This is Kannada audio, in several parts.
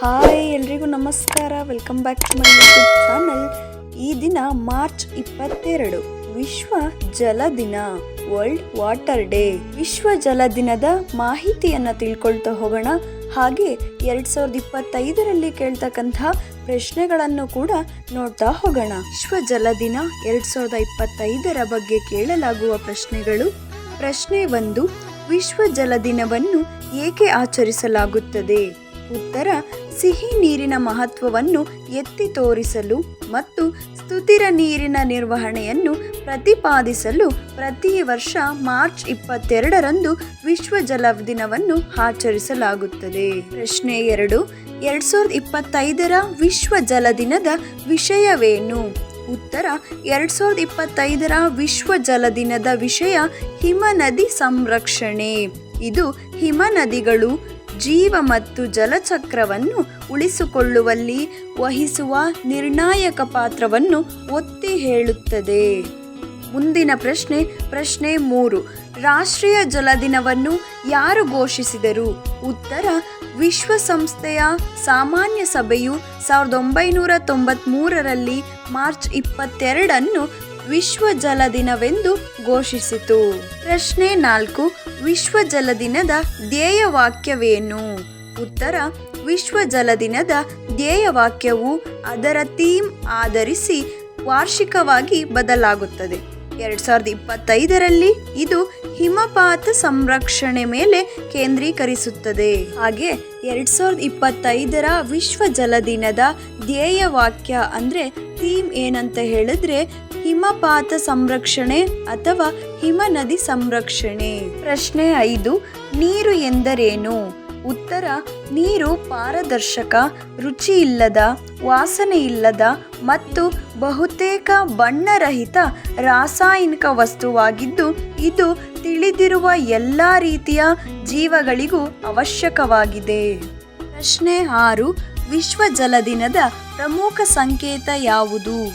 ಹಾಯ್, ಎಲ್ರಿಗೂ ನಮಸ್ಕಾರ. Welcome back to my YouTube channel ಈ ದಿನ ಮಾರ್ಚ್ ಇಪ್ಪತ್ತೆರಡು, ವಿಶ್ವ ಜಲ ದಿನ ವರ್ಲ್ಡ್ ವಾಟರ್ ಡೇ ವಿಶ್ವ ಜಲ ದಿನದ ಮಾಹಿತಿಯನ್ನು ತಿಳ್ಕೊಳ್ತಾ ಹೋಗೋಣ. ಹಾಗೆ ಎರಡ್ ಸಾವಿರದ ಇಪ್ಪತ್ತೈದರಲ್ಲಿ ಕೇಳ್ತಕ್ಕಂತಹ ಪ್ರಶ್ನೆಗಳನ್ನು ಕೂಡ ನೋಡ್ತಾ ಹೋಗೋಣ. ವಿಶ್ವ ಜಲ ದಿನ ಎರಡ್ ಸಾವಿರದ ಇಪ್ಪತ್ತೈದರ ಬಗ್ಗೆ ಕೇಳಲಾಗುವ ಪ್ರಶ್ನೆಗಳು. ಪ್ರಶ್ನೆ ಒಂದು, ವಿಶ್ವ ಜಲ ದಿನವನ್ನು ಏಕೆ ಆಚರಿಸಲಾಗುತ್ತದೆ? ಉತ್ತರ ಸಿಹಿ ನೀರಿನ ಮಹತ್ವವನ್ನು ಎತ್ತಿ ತೋರಿಸಲು ಮತ್ತು ಸ್ತುತಿರ ನೀರಿನ ನಿರ್ವಹಣೆಯನ್ನು ಪ್ರತಿಪಾದಿಸಲು ಪ್ರತಿ ವರ್ಷ ಮಾರ್ಚ್ ಇಪ್ಪತ್ತೆರಡರಂದು ವಿಶ್ವ ಜಲ ದಿನವನ್ನು ಆಚರಿಸಲಾಗುತ್ತದೆ. ಪ್ರಶ್ನೆ ಎರಡು, ಎರಡ್ ಸಾವಿರದ ಇಪ್ಪತ್ತೈದರ ವಿಶ್ವ ಜಲ ದಿನದ ವಿಷಯವೇನು? ಉತ್ತರ, ಎರಡ್ ಸಾವಿರದ ಇಪ್ಪತ್ತೈದರ ವಿಶ್ವ ಜಲ ದಿನದ ವಿಷಯ ಹಿಮನದಿ ಸಂರಕ್ಷಣೆ. ಇದು ಹಿಮನದಿಗಳು ಜೀವ ಮತ್ತು ಜಲಚಕ್ರವನ್ನು ಉಳಿಸಿಕೊಳ್ಳುವಲ್ಲಿ ವಹಿಸುವ ನಿರ್ಣಾಯಕ ಪಾತ್ರವನ್ನು ಒತ್ತಿ ಹೇಳುತ್ತದೆ. ಮುಂದಿನ ಪ್ರಶ್ನೆ ಪ್ರಶ್ನೆ ಮೂರು. ರಾಷ್ಟ್ರೀಯ ಜಲ ದಿನವನ್ನು ಯಾರು ಘೋಷಿಸಿದರು? ಉತ್ತರ, ವಿಶ್ವಸಂಸ್ಥೆಯ ಸಾಮಾನ್ಯ ಸಭೆಯು ಸಾವಿರದ ಒಂಬೈನೂರ ತೊಂಬತ್ಮೂರರಲ್ಲಿ ಮಾರ್ಚ್ ಇಪ್ಪತ್ತೆರಡನ್ನು ವಿಶ್ವ ಜಲ ದಿನವೆಂದು ಘೋಷಿಸಿತು. ಪ್ರಶ್ನೆ ನಾಲ್ಕು ವಿಶ್ವ ಜಲ ದಿನದ ಧ್ಯೇಯವಾಕ್ಯವೇನು? ಉತ್ತರ ವಿಶ್ವ ಜಲ ದಿನದ ಧ್ಯೇಯವಾಕ್ಯವು ಅದರ ಥೀಮ್ ಆಧರಿಸಿ ವಾರ್ಷಿಕವಾಗಿ ಬದಲಾಗುತ್ತದೆ. ಎರಡ್ ಸಾವಿರದ ಇಪ್ಪತ್ತೈದರಲ್ಲಿ ಇದು ಹಿಮಪಾತ ಸಂರಕ್ಷಣೆ ಮೇಲೆ ಕೇಂದ್ರೀಕರಿಸುತ್ತದೆ. ಹಾಗೆ ಎರಡ್ ಸಾವಿರದ ಇಪ್ಪತ್ತೈದರ ವಿಶ್ವ ಜಲ ದಿನದ ಧ್ಯೇಯ ವಾಕ್ಯ ಅಂದ್ರೆ ಥೀಮ್ ಏನಂತ ಹೇಳಿದ್ರೆ ಹಿಮಪಾತ ಸಂರಕ್ಷಣೆ ಅಥವಾ ಹಿಮ ನದಿ ಸಂರಕ್ಷಣೆ. ಪ್ರಶ್ನೆ ಐದು, ನೀರು ಎಂದರೇನು? ಉತ್ತರ, ನೀರು ಪಾರದರ್ಶಕ ರುಚಿ ಇಲ್ಲದ ವಾಸನೆ ಇಲ್ಲದ ಮತ್ತು ಬಹುತೇಕ ಬಣ್ಣರಹಿತ ರಾಸಾಯನಿಕ ವಸ್ತುವಾಗಿದ್ದು, ಇದು ತಿಳಿದಿರುವ ಎಲ್ಲ ರೀತಿಯ ಜೀವಗಳಿಗೂ ಅವಶ್ಯಕವಾಗಿದೆ. ಪ್ರಶ್ನೆ ಆರು, ವಿಶ್ವ ಜಲ ದಿನದ ಪ್ರಮುಖ ಸಂಕೇತ ಯಾವುದು?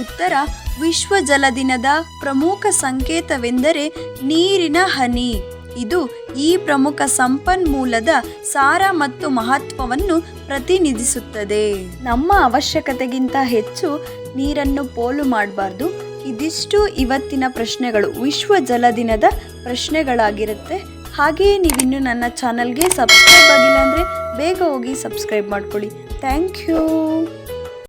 ಉತ್ತರ, ವಿಶ್ವ ಜಲ ದಿನದ ಪ್ರಮುಖ ಸಂಕೇತವೆಂದರೆ ನೀರಿನ ಹನಿ. ಇದು ಈ ಪ್ರಮುಖ ಸಂಪನ್ಮೂಲದ ಸಾರ ಮತ್ತು ಮಹತ್ವವನ್ನು ಪ್ರತಿನಿಧಿಸುತ್ತದೆ. ನಮ್ಮ ಅವಶ್ಯಕತೆಗಿಂತ ಹೆಚ್ಚು ನೀರನ್ನು ಪೋಲು ಮಾಡಬಾರ್ದು. ಇದಿಷ್ಟು ಇವತ್ತಿನ ಪ್ರಶ್ನೆಗಳು. ವಿಶ್ವ ಜಲ ದಿನದ ಪ್ರಶ್ನೆಗಳಾಗಿರುತ್ತೆ. ಹಾಗೆಯೇ ನೀವಿನ್ನು ನನ್ನ ಚಾನಲ್ಗೆ ಸಬ್ಸ್ಕ್ರೈಬ್ ಆಗಿಲ್ಲ ಅಂದರೆ ಬೇಗ ಹೋಗಿ ಸಬ್ಸ್ಕ್ರೈಬ್ ಮಾಡ್ಕೊಳ್ಳಿ. Thank you.